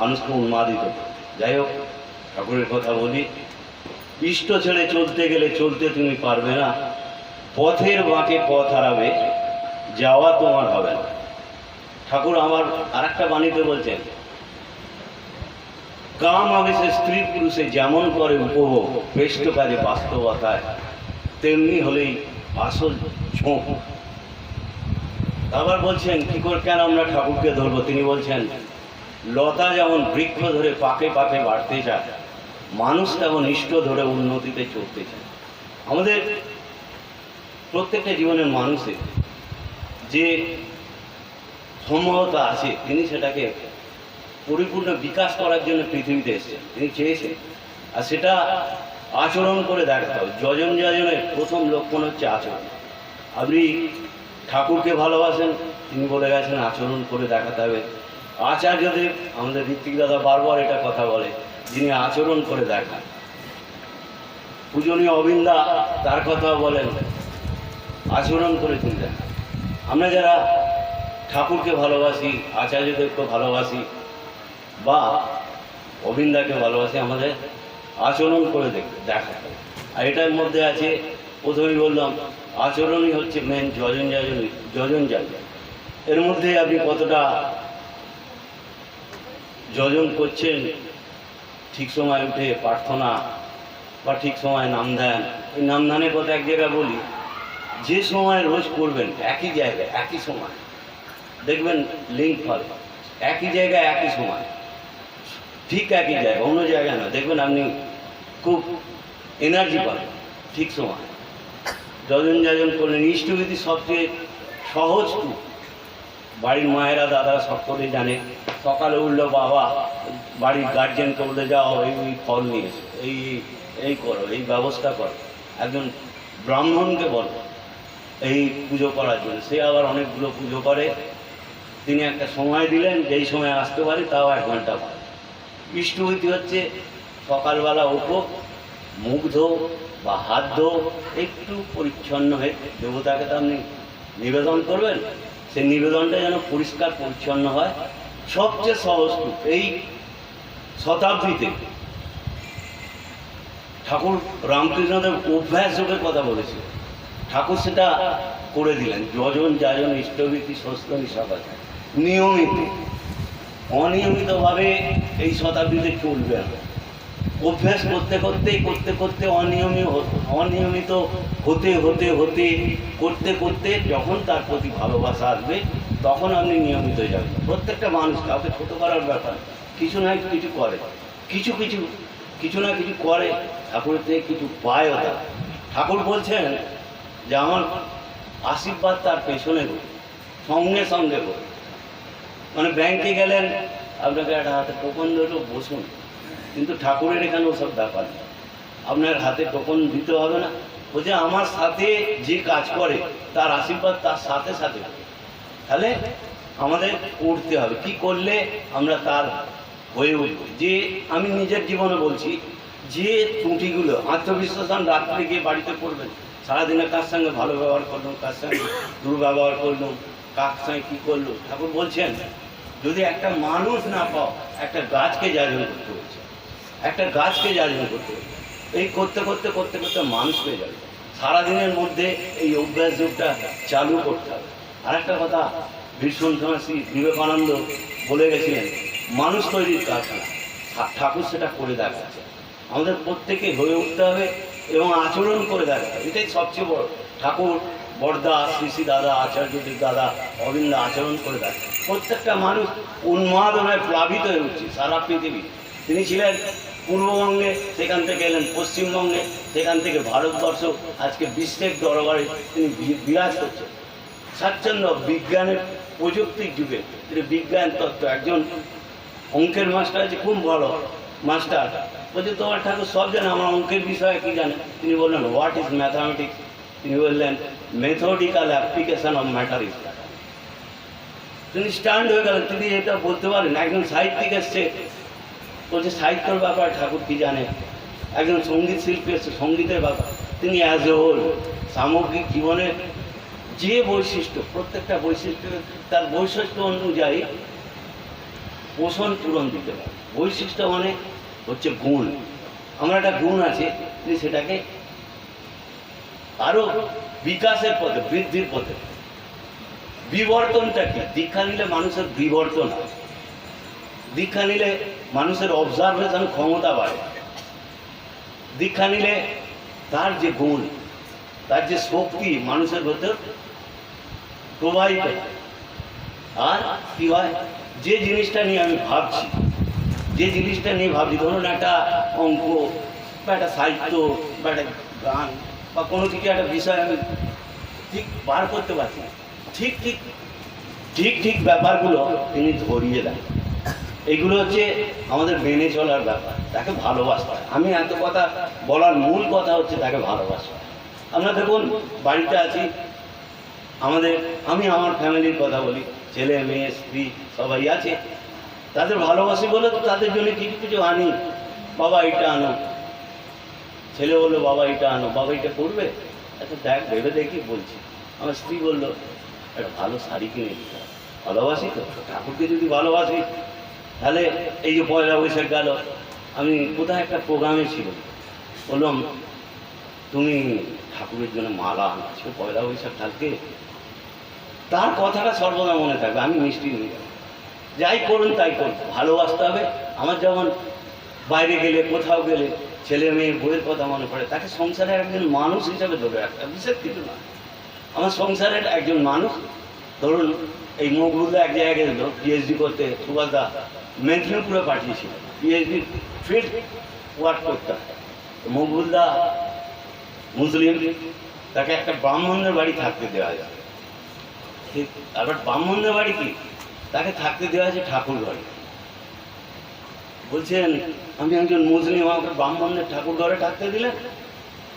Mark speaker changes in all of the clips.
Speaker 1: মানুষকে উন্মাদিত। যাই হোক, ঠাকুরের কথা বলি। ইষ্ট ছেড়ে চলতে গেলে চলতে তুমি পারবে না। পথের বাঁকে পথ হারাবে, যাওয়া তোমার হবে না। ঠাকুর আমার আর একটা বাণীতে বলছেন, কাম আবেশে স্ত্রী পুরুষে যেমন করে উপভোগ বেষ্ট কাজে বাস্তবতায়, তেমনি হলেই আসল ছোঁক আবার বলছেন, কি করে কেন আমরা ঠাকুরকে ধরবো? তিনি বলছেন লতা যেমন বৃক্ষ ধরে পাকে পাকে বাড়তে চায় মানুষ তেমন ইষ্ট ধরে উন্নতিতে চলতে চায় আমাদের প্রত্যেকটা জীবনের মানুষের যে সম্ভবতা আছে, তিনি সেটাকে পরিপূর্ণ বিকাশ করার জন্য পৃথিবীতে এসেছেন। তিনি চেয়েছেন। আর সেটা আচরণ করে দেখাতে হবে। যজন যজনের প্রথম লক্ষণ হচ্ছে আচরণ। আপনি ঠাকুরকে ভালোবাসেন, তিনি বলে গেছেন আচরণ করে দেখাতে হবে। আচার্যদেব আমাদের ঋত্বিক দাদা বারবার এটা কথা বলে, যিনি আচরণ করে দেখান। পূজনীয় অবিন্দা তার কথা বলেন, আচরণ করে তিনি দেখান। আমরা যারা ঠাকুরকে ভালোবাসি, আচার্যদেবকে ভালোবাসি, বা অবিন্দাকে ভালোবাসি, আমাদের আচরণ করে দেখ। আর এটার মধ্যে আছে, প্রথমেই বললাম, আচরণই হচ্ছে মেন যজন যাজন যজন যাজন এর মধ্যে আপনি কতটা যজন করছেন, ঠিক সময় উঠে প্রার্থনা বা ঠিক সময় নাম দেন। এই নাম ধ্যানের কথা এক জায়গায় বলি, যে সময় রোজ করবেন, একই জায়গায়, একই সময়। দেখবেন লিঙ্ক ফলে একই জায়গায় একই সময়। ঠিক একই জায়গায়, অন্য জায়গায় না। দেখবেন আপনি খুব এনার্জি পাবেন, ঠিক সময়। যজন যজন করলেন ইষ্টবিধি সবচেয়ে সহজ বাড়ির মায়েরা, দাদারা সকলেই জানে। সকালে উঠল বাবা, বাড়ির গার্জেনকে বলে যাও, এই ওই ফল নিয়ে এই, এই- করো, এই ব্যবস্থা করো। একজন ব্রাহ্মণকে বলো, এই পুজো করার জন্য। সে আবার অনেকগুলো পুজো করে। তিনি একটা সময় দিলেন, যেই সময় আসতে পারি, তাও এক ঘণ্টা ইষ্টভূতি হচ্ছে, সকালবেলা উঠো মুখ ধো বা হাত ধো, একটু পরিচ্ছন্ন হয়ে দেবতাকে তো আপনি নিবেদন করবেন সেই নিবেদনটা যেন পরিষ্কার পরিচ্ছন্ন হয়। সবচেয়ে সহজ এই শতাব্দীতে। ঠাকুর রামকৃষ্ণদেব অভ্যাস যোগের কথা বলেছে ঠাকুর সেটা করে দিলেন। যজন যাজন ইষ্টভীতি সস্তনী সকাল নিয়মিত, অনিয়মিতভাবে এই শতাব্দীতে চলবে। না অভ্যাস করতে করতেই, করতে করতে অনিয়মিত অনিয়মিত হতে হতে হতে, করতে করতে যখন তার প্রতি ভালোবাসা আসবে, তখন আপনি নিয়মিত যাবেন। প্রত্যেকটা মানুষ কাউকে ছোটো করার ব্যাপার কিছু না কিছু করে। কিছু কিছু কিছু না কিছু করে ঠাকুরের থেকে কিছু পায়ও তারা। ঠাকুর বলছেন যে, আমার আশীর্বাদ তার পেছনে সঙ্গে সঙ্গে গো। মানে ব্যাংকে গেলেন, আপনাকে একটা হাতে টোকন দিল, বসুন। কিন্তু ঠাকুরের এখানে ওসব ব্যাপার আপনার হাতে টোকন দিতে হবে না। বলছে আমার সাথে যে কাজ করে, তার আশীর্বাদ তার সাথে সাথে। তাহলে আমাদের করতে হবে। কি করলে আমরা তার হয়ে উঠব? যে আমি নিজের জীবনে বলছি, যে ত্রুটিগুলো আত্মবিশ্বাসন রাত্রে গিয়ে বাড়িতে পড়বেন সারাদিনে কার সঙ্গে ভালো ব্যবহার করলাম, কার সঙ্গে দুর্ব্যবহার করলাম, কার সঙ্গে কী করল ঠাকুর বলছেন, যদি একটা মানুষ না পাও, একটা গাছকে জাজন করতে হচ্ছে। একটা গাছকে জাজন করতে হচ্ছে। এই করতে করতে করতে করতে মানুষ হয়ে যাবে। সারাদিনের মধ্যে এই অভ্যাস যুগটা চালু করতে হবে। আর একটা কথা ভীষণ সন্ন্যাসী বিবেকানন্দ বলে গেছিলেন, মানুষ তৈরির কারখানা। ঠাকুর সেটা করে দেখাচ্ছে। আমাদের প্রত্যেকে হয়ে উঠতে হবে এবং আচরণ করে হবে। এটাই সবচেয়ে বড়। ঠাকুর শ্রী শ্রী দাদা আচার্যদেব দাদা অবিন্দ আচরণ করে দেখা প্রত্যেকটা মানুষ উন্মাদনায় প্লাবিত হয়ে উঠছে সারা পৃথিবী। তিনি ছিলেন পূর্ববঙ্গে, সেখান থেকে এলেন পশ্চিমবঙ্গে, সেখান থেকে ভারতবর্ষ, আজকে বিশ্বের দরবারে তিনি বিরাজ করছেন। স্বাচ্ছন্দ্য বিজ্ঞানের প্রযুক্তির যুগে, তিনি বিজ্ঞান তত্ত্ব, একজন অঙ্কের মাস্টার আছে, খুব ভালো মাস্টার। বলছে, তোমার ঠাকুর সব জানে, আমার অঙ্কের বিষয়ে কি জানে? তিনি বললেন হোয়াট ইজ ম্যাথামেটিক্স তিনি বললেন methodical application of matter is তিনি স্ট্যান্ড হয়ে গেলেন। তিনি এটা বলতে পারেন, একজন সাহিত্যিক এসছে বলছে, সাহিত্যর ব্যাপার ঠাকুর কি জানে? একজন সংগীত শিল্পী এসছে, সঙ্গীতের ব্যাপার তিনি অ্যাজ এ হোল সামগ্রিক জীবনে যে বৈশিষ্ট্য, প্রত্যেকটা বৈশিষ্ট্য তার বৈশিষ্ট্য অনুযায়ী পোষণ পূরণ দিতে পারে। বৈশিষ্ট্য মানে হচ্ছে গুণ। আমার একটা গুণ আছে, যে সেটাকে আরও বিকাশের পথে, বৃদ্ধির পথে। বিবর্তনটা কি? দীক্ষা নিলে মানুষের বিবর্তন হয়। দীক্ষা নিলে মানুষের অবজারভেশন ক্ষমতা বাড়ে। দীক্ষা নিলে তার যে গুণ, তার যে শক্তি মানুষের ভেতর প্রবাহিত আর কি হয়? যে জিনিসটা নিয়ে আমি ভাবছি, যে জিনিসটা নিয়ে ভাবছি, ধরুন একটা অঙ্ক বা একটা সাহিত্য বা একটা গান বা কোনো কিছু, একটা বিষয় আমি ঠিক বার করতে পারছি। ঠিক ঠিক ঠিক ঠিক ব্যাপারগুলো তিনি ধরিয়ে দেন। এইগুলো হচ্ছে আমাদের মেনে চলার ব্যাপার, তাকে ভালোবাসতে আমি এত কথা বলার মূল কথা হচ্ছে তাকে ভালোবাসা। আমরা দেখুন, বাড়িতে আছি। আমাদের, আমি আমার ফ্যামিলির কথা বলি। ছেলে, মেয়ে, স্ত্রী, সবাই আছে। তাদের ভালোবাসি বলে তো তাদের জন্য কিছু কিছু আনি। বাবা এটা আনো। ছেলে বলল, বাবা এটা আনো। বাবা এটা করবে? আচ্ছা দেখ, ভেবে দেখি বলছি। আমার স্ত্রী বলল, একটা ভালো শাড়ি কিনে দিতে ভালোবাসি তো? ঠাকুরকে যদি ভালোবাসি তাহলে এই যে পয়লা বৈশাখ গেল, আমি কোথায় একটা প্রোগ্রামে ছিল। বললাম, তুমি ঠাকুরের জন্য মালা আনছো পয়লা বৈশাখ কালকে? তার কথাটা সর্বদা মনে থাকবে, আমি মিষ্টি নিয়ে যাই করুন, তাই করুন, ভালোবাসতে হবে। আমার যেমন বাইরে গেলে, কোথাও গেলে ছেলে মেয়ে বইয়ের কথা মনে পড়ে, তাকে সংসারের একজন মানুষ হিসাবে ধরে হবে, বিশেষ কিছু না। আমার সংসারের একজন মানুষ, ধরুন এই মকবুল্লা এক জায়গায় গেছিল পিএইচডি করতে সুভাষদা মেদিনীপুরে পাঠিয়েছিল। পিএইচডি ফিল্ড ওয়ার্ক করতে। হয় মকবুল্লা মুসলিম, তাকে একটা ব্রাহ্মণের বাড়ি থাকতে দেওয়া যায়। আবার ব্রাহ্মণের বাড়ি কি? তাকে থাকতে দেওয়া আছে ঠাকুর ঘরে বলছেন, আমি একজন মুসলিম, আমাকে ব্রাহ্মণের ঠাকুর ঘরে থাকতে দিলেন?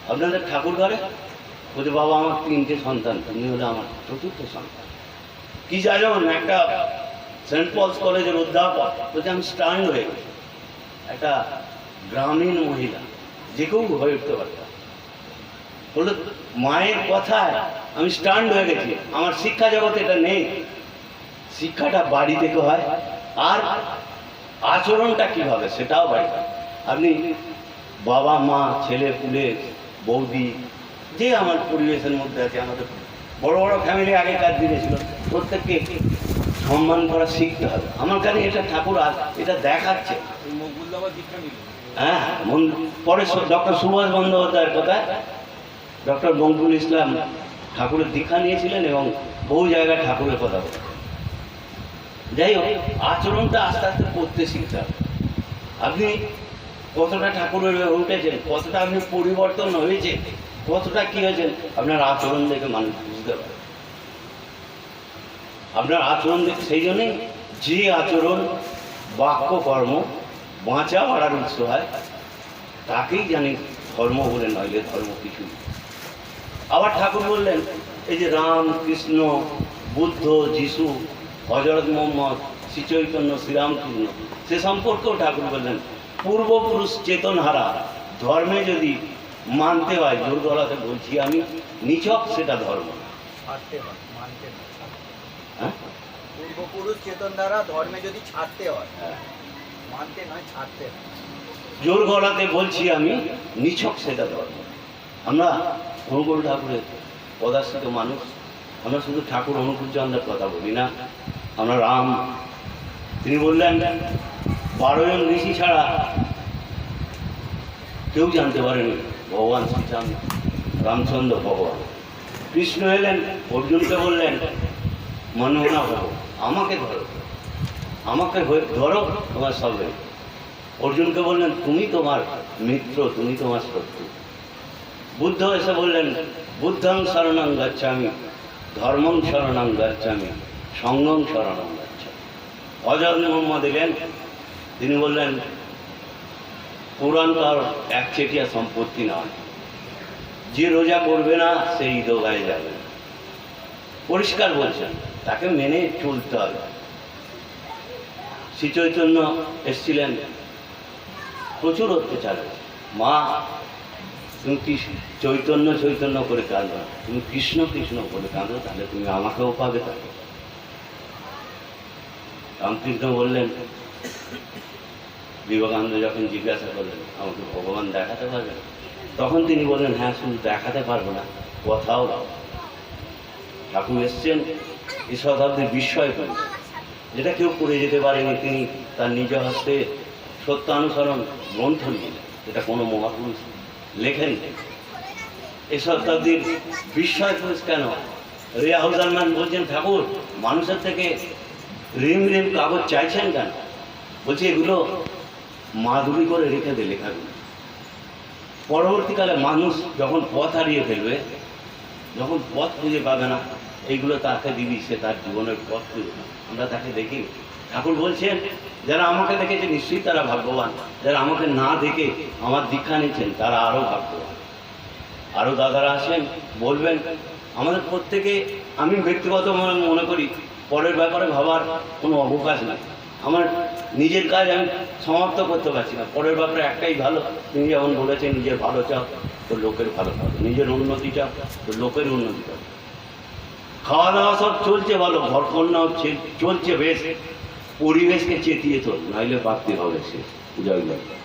Speaker 1: আপনাদের ঠাকুর ঘরে বলছে, বাবা, আমার তিনটে সন্তান, তুমি হলে আমার চতুর্থ সন্তান। কি জানেন একটা সেন্ট পলস কলেজের অধ্যাপক, বলছে, আমি স্টান্ড হয়ে গেছি। একটা গ্রামীণ মহিলা, যে কেউ হয়ে উঠতে পারতাম বলল, মায়ের কথায় আমি স্টান্ড হয়ে গেছি। আমার শিক্ষা জগতে এটা নেই। শিক্ষাটা বাড়ি থেকে হয়, আর আচরণটা কীভাবে সেটাও বাড়ি আপনি বাবা, মা, ছেলে, পুলে, বৌদি, যে আমার পরিবেশের মধ্যে আছে, আমাদের বড় বড় ফ্যামিলি আগেকার দিনে ছিল, প্রত্যেককে সম্মান করা শিখতে হবে। আমার কাছে এটা ঠাকুর আজ এটা দেখাচ্ছে। হ্যাঁ পরে ডক্টর সুভাষ বন্দ্যোপাধ্যায়ের কথায় ডক্টর বঙ্কুল ইসলাম ঠাকুরের দীক্ষা নিয়েছিলেন এবং বহু জায়গায় ঠাকুরের কথা বলেন। যাই হোক, আচরণটা আস্তে আস্তে করতে শিখতে হবে। আপনি কতটা ঠাকুরের উঠেছেন, কতটা আপনি পরিবর্তন হয়েছে কতটা কি হয়েছেন, আপনার আচরণ দেখে মানুষ বুঝতে পারে আপনার আচরণ সেই জন্যই যে আচরণ, বাক্য, কর্ম বাঁচা বাড়ার উৎস হয়, তাকেই জানি ধর্ম বলে নইলে ধর্ম কিছু আবার ঠাকুর বললেন, এই যে রাম, কৃষ্ণ, বুদ্ধ, যিশু, হজরত মোহাম্মদ, শ্রী চৈতন্য, শ্রীরামকৃষ্ণ, সে সম্পর্কেও ঠাকুর বললেন, পূর্বপুরুষ চেতনহারা, ধর্মে যদি মানতে হয় জোর গলাতে বলছি আমি, নিছক সেটা ধর্ম।
Speaker 2: ছাড়তে হয় মানতে হয়
Speaker 1: হ্যাঁ
Speaker 2: পূর্বপুরুষ চেতন দ্বারা ধর্মে যদি ছাড়তে হয়। মানতে নয়, ছাড়তে
Speaker 1: জোর গলাতে বলছি আমি, নিছক সেটা ধর্ম। আমরা অনুকূল ঠাকুরের পদাশ্রিত মানুষ, আমরা শুধু ঠাকুর অনুকূল চন্দ্রের কথা বলি না। আমরা রাম। তিনি বললেন, বারো জন ঋষি ছাড়া কেউ জানতে পারেনি, ভগবান শ্রীরাম, রামচন্দ্র ভগবান। কৃষ্ণ এলেন, অর্জুনকে বললেন মনে না ভব আমাকে ধরো। আমাকে ধরো, তোমার সব অর্জুনকে বললেন, তুমি তোমার মিত্র, তুমি তোমার শত্রু। বুদ্ধ এসে বললেন, বুদ্ধং শরণং গচ্ছামি, ধর্মং শরণং গচ্ছামি, সঙ্গং শরণং গচ্ছামি। হজরত মোহাম্মদ এলেন তিনি বললেন কোরআন তো আর একচেটিয়া সম্পত্তি নয়। যে রোজা করবে না, সেই দোগায় যাবে। পরিষ্কার বলছেন। তাকে মেনে চলতে হবে। শ্রী চৈতন্য এসছিলেন। প্রচুর অত্যাচার। মা, তুমি চৈতন্য চৈতন্য করে কাঁদো। তুমি কৃষ্ণ কৃষ্ণ করে কাঁদো, তাহলে তুমি আমাকেও পাবে তাকে। রামকৃষ্ণ বললেন, বিবেকানন্দ যখন জিজ্ঞাসা করলেন, আমাকে ভগবান দেখাতে পারবেন তখন তিনি বললেন হ্যাঁ শুধু দেখাতে পারব না, কথাও ঠাকুর এসছেন এই শতাব্দীর বিস্ময় করে যেটা কেউ করে যেতে পারেনি, তিনি তার নিজ হস্তে সত্যানুসরণ গ্রন্থ নিলেন এটা কোনো মহাপুরুষ লেখেন এই শতাব্দীর বিস্ময় পুরুষ কেন? রিয়া হাউজারম্যান বলছেন, ঠাকুর, মানুষের থেকে রিম রিম কাগজ চাইছেন কেন? বলছে, এগুলো মাধুরী করে রেখে দে লেখাগুলো। পরবর্তীকালে মানুষ যখন পথ হারিয়ে ফেলবে, যখন পথ খুঁজে পাবে না এইগুলো তাকে দিবি, সে তার জীবনের পথ আমরা তাকে দেখি। ঠাকুর বলছেন, যারা আমাকে দেখেছে নিশ্চয়ই তারা ভাগ্যবান। যারা আমাকে না দেখে আমার দীক্ষা নিচ্ছেন তারা আরও ভাগ্যবান। আরও দাদারা আসেন, বলবেন, আমাদের প্রত্যেকে আমি ব্যক্তিগত মনে করি, পরের ব্যাপারে ভাবার কোনো অবকাশ নাই। আমার নিজের কাজ আমি সমাপ্ত করতে পারছি না। পরের ব্যাপারে একটাই ভালো, তিনি যেমন বলেছেন, নিজের ভালো চাও, তো লোকের ভালো চাও নিজের উন্নতি চাও, তো লোকের উন্নতি চাও খাওয়া দাওয়া সব চলছে ভালো ঘর কন্যাও চলছে বেশ। পরিবেশকে চেতিয়ে তো নাইলে পাকতে হবে সে জয় জয়